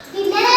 പിന്നെ